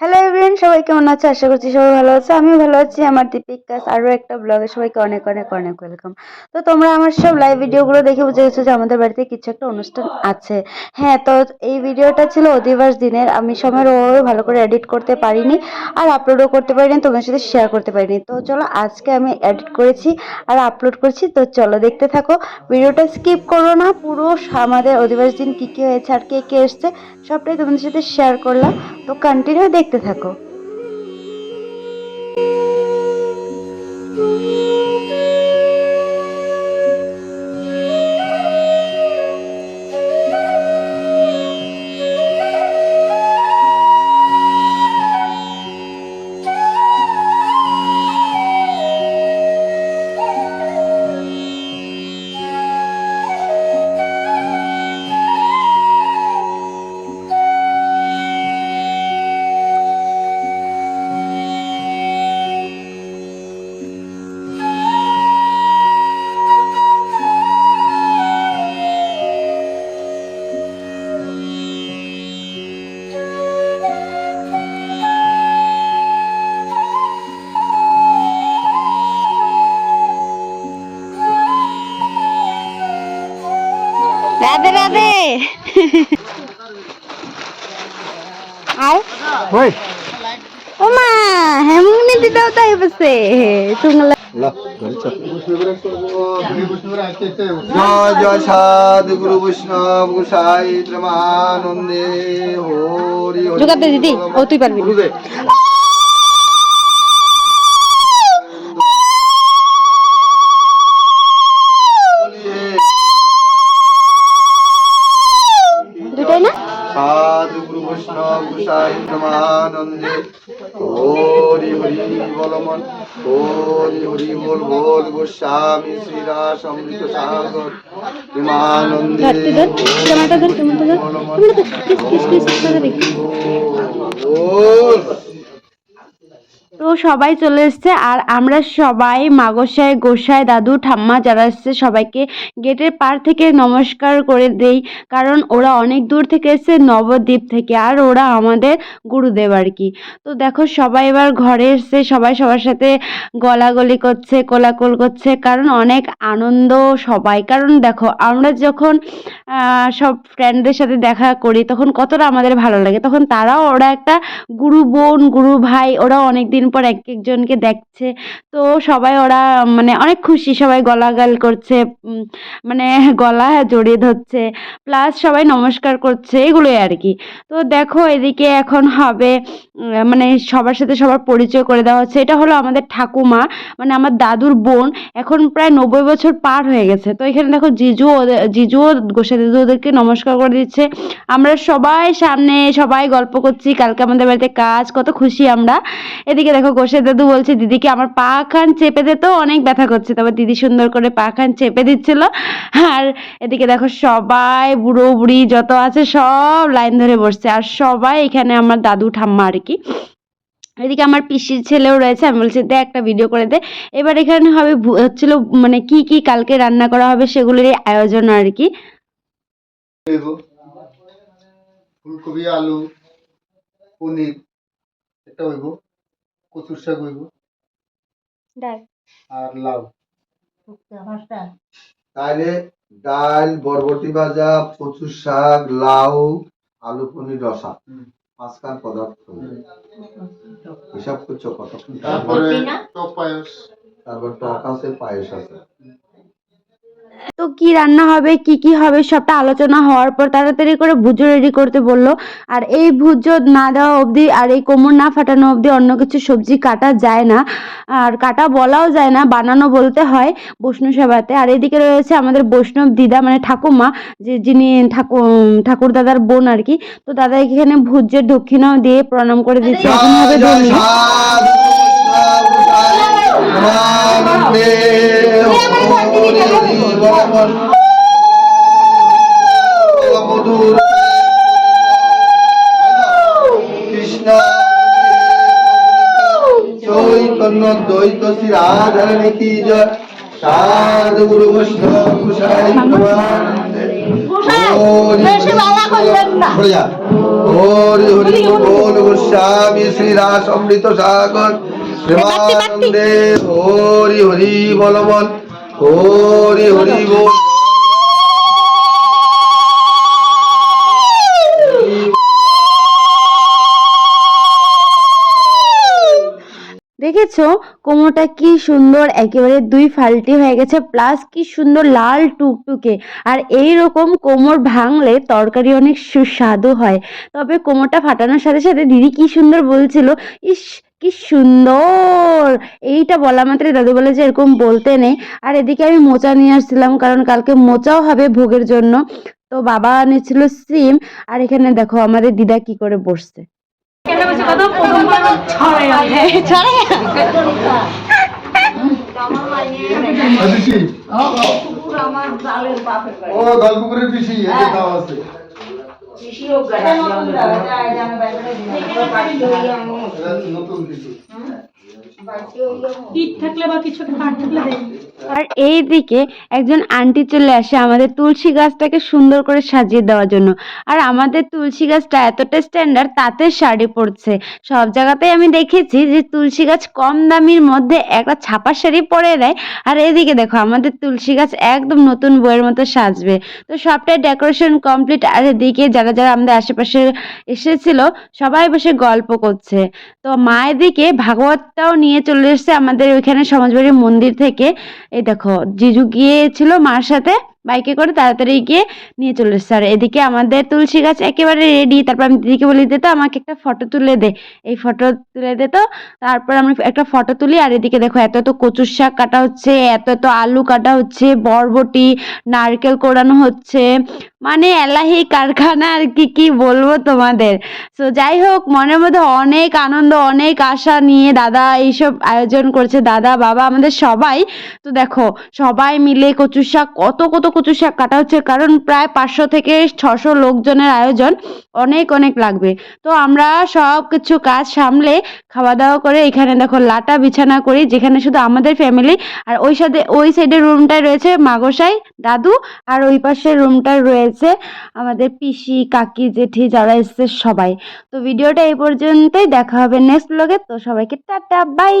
Hello everyone সবাই কেমন আছে? আশা করছি সবাই ভালো আছে। আমিও ভালো আছি। আমার দীপিকাস আরও একটা ব্লগে সবাইকে অনেক অনেক অনেক ওয়েলকাম তো তোমরা আমার সব লাইভ ভিডিওগুলো দেখে বুঝে গেছো যে আমাদের বাড়িতে কিছু একটা অনুষ্ঠান আছে। হ্যাঁ তো এই ভিডিওটা ছিল অধিবাস দিনের। আমি সময়ের ওভাবে ভালো করে এডিট করতে পারিনি আর আপলোডও করতে পারিনি তোমার সাথে শেয়ার করতে পারিনি। তো চলো আজকে আমি এডিট করেছি আর আপলোড করছি। তো চলো দেখতে থাকো। ভিডিওটা স্কিপ করো না। পুরো আমাদের অধিবাস দিন কী কী হয়েছে আর কে কে এসছে, সবটাই তোমাদের সাথে শেয়ার করলাম। তো কন্টিনিউ দেখতে থাকো। রাধে আর Oi. ওমা হেমুনি দিদাও তাই বসে তুংলা জয় জয় সাধু গুরু বৈষ্ণব গোসাই প্রেমানন্দে হরি হরি। দিদি ও তুই পারবি প্রেমানন্দে হরি হরি বলমন হরি হরি বল বল গোস্বামী শ্রীরাস অমৃত সাগর। প্রেমানন্দে ধরতে ধর তো সবাই চলে এসছে আর আমরা সবাই মাগসায় গোসায় দাদু, ঠাম্মা যারা এসছে সবাইকে গেটের পার থেকে নমস্কার করে দেই। কারণ ওরা অনেক দূর থেকে এসছে, নবদ্বীপ থেকে। আর ওরা আমাদের গুরুদেব আর কি। তো দেখো সবাই এবার ঘরে এসছে, সবাই সবার সাথে গলাগলি করছে, কোলাকুল করছে। কারণ অনেক আনন্দ সবাই। কারণ দেখো আমরা যখন সব ফ্রেন্ডদের সাথে দেখা করি, তখন কতটা আমাদের ভালো লাগে। তখন তারাও ওরা একটা গুরু বোন, গুরু ভাই, ওরা অনেক দিন পর এক একজনকে দেখছে। তো সবাই ওরা মানে অনেক খুশি, সবাই গলাগাল করছে মানে গলা জড়িয়ে ধরছে প্লাস সবাই নমস্কার করছে, এগুলোই আর কি। তো দেখো এদিকে এখন হবে মানে সবার সাথে সবার পরিচয় করে দেওয়া হচ্ছে। এটা হলো আমাদের ঠাকুমা মানে আমার দাদুর বোন, এখন প্রায় নব্বই বছর পার হয়ে গেছে। তো এখানে দেখো জিজু ওদের জিজুও গোসা দিদু ওদেরকে নমস্কার করে দিচ্ছে। আমরা সবাই সামনে সবাই গল্প করছি, কালকে আমাদের বাড়িতে কাজ, কত খুশি আমরা। এদিকে দেখো গোসা দাদু বলছে দিদিকে আমার পা খান চেপে দিত অনেক ব্যথা করছে। তবে দিদি সুন্দর করে পা খান চেপে দিচ্ছিল। আর এদিকে দেখো সবাই বুড়ো বুড়ি যত আছে সব লাইন ধরে বসছে। আর সবাই এখানে আমার দাদু ঠাম্মা আর কি। এদিকে আমার পিসির ছেলেও রয়েছে। আমি বলছি, দে একটা ভিডিও করে দে। এবার এখানে হবে হচ্ছিল মানে কি কি কালকে রান্না করা হবে সেগুলোরই আয়োজন আর কি। ফুলকপি, আলু, পনির, এটা হইব। কচুর শাক হইব। ডাল। আর লাউ। তাহলে ডাল। বরবটি ভাজা কচুর শাক লাউ আলু পনির রসা। পাঁচখান পদার্থ। হিসাব করছ কত তারপরে টক পায়েস। তারপর টক আছে পায়েস আছে। তো কি রান্না হবে কি কি হবে সবটা আলোচনা হওয়ার পর তাড়াতাড়ি করে ভুজো রেডি করতে বলল আর এই ভুজো না দেওয়া অবধি আর এই কোমর না ফাটানো অবধি অন্য কিছু সবজি কাটা যায় না আর কাটা বলাও যায় না বানানো বলতে হয় বৈষ্ণব সেবাতে আর এদিকে রয়েছে আমাদের বৈষ্ণব দিদা মানে ঠাকুমা যে যিনি ঠাকুর ঠাকুর দাদার বোন আর কি তো দাদা এখানে ভুজের দক্ষিণাও দিয়ে প্রণাম করে দিচ্ছে এখন হবে ধর্মীয় বলমন মধুর কৃষ্ণ চৈতন্য দ্বৈত শ্রী রাধারানী কি জয়? সাধু গুরু বৈষ্ণব কুশাই হরি। হরি হরি বল গোস্বামী শ্রীরাস অমৃত সাগর। প্রেমানন্দে হরি হরি বল বল হরি হরি বল দেখেছ কোমরটা কি সুন্দর একেবারে দুই ফাল্টি হয়ে গেছে প্লাস কি সুন্দর লাল টুকটুকে। আর এই রকম কোমর ভাঙলে তরকারি অনেক সুস্বাদু হয়। তবে কোমরটা ফাটানোর সাথে সাথে দিদি কি সুন্দর বলছিল ইস কি সুন্দর। এইটা বলা মাত্রই দাদু বলে যে এরকম বলতে নেই। আর এদিকে আমি মোচা নিয়ে আসছিলাম কারণ কালকে মোচাও হবে ভোগের জন্য। তো বাবা এনেছিল সিম আর এখানে দেখো আমাদের দিদা কি করে বসছে। পিসি ও পিসি এই দাও আছে। নতুন পিসি আর এইদিকে একজন আন্টি চলে আসে আমাদের তুলসী গাছটাকে সুন্দর করে সাজিয়ে দেওয়ার জন্য। আর আমাদের তুলসী গাছটা এতটা স্ট্যান্ডার্ড তাতে শাড়ি পরছে। সব জায়গাতেই আমি দেখেছি যে তুলসী গাছ কম দামির মধ্যে একটা ছাপা শাড়ি পরে দেয়। আর এদিকে দেখো, আমাদের তুলসী গাছ একদম নতুন বইয়ের মতো সাজবে। তো সবটাই ডেকোরেশন কমপ্লিট আর এদিকে যারা যারা আমাদের আশেপাশে এসেছিল, সবাই বসে গল্প করছে। তো মা এদিকে ভাগবতটাও নিয়ে চলে এসেছে আমাদের ওইখানে সমাজবাড়ির মন্দির থেকে। এই দেখো, জিজু গিয়েছিল মার সাথে, বাইকে করে তাড়াতাড়ি গিয়ে নিয়ে চলে এসেছে। আর এদিকে আমাদের তুলসী গাছ একেবারে রেডি তারপর আমি দিদিকে বলি, দে তো আমাকে একটা ফটো তুলে দে। এই ফটো তুলে দে তো। তারপর আমি একটা ফটো তুলি। আর এদিকে দেখো, এত এত কচুর শাক কাটা হচ্ছে, এত এত আলু কাটা হচ্ছে, বরবটি, নারকেল কোড়ানো হচ্ছে মানে এলাহি কারখানা আর কি কি বলব তোমাদের? তো যাই হোক, মনের মধ্যে অনেক আনন্দ, অনেক আশা নিয়ে দাদা এইসব আয়োজন করছে। দাদা, বাবা, আমাদের সবাই। তো দেখো, সবাই মিলে কচু শাক, কত কত কচু শাক কাটা হচ্ছে। কারণ প্রায় পাঁচশো থেকে ছশো লোকজনের আয়োজন। অনেক অনেক লাগবে। তো আমরা সব কিছু কাজ সামলে খাওয়া দাওয়া করে এখানে দেখো লাটা বিছানা করি, যেখানে শুধু আমাদের ফ্যামিলি আর ওই সাথে, ওই সাইডের রুমটায় রয়েছে মাগসাই দাদু আর ওই পাশের রুমটায় রয়েছে আমাদের পিসি, কাকি, জেঠি যারা এসছে সবাই। তো ভিডিওটা এই পর্যন্তই। দেখা হবে নেক্সট ব্লগে তো সবাইকে টাটা বাই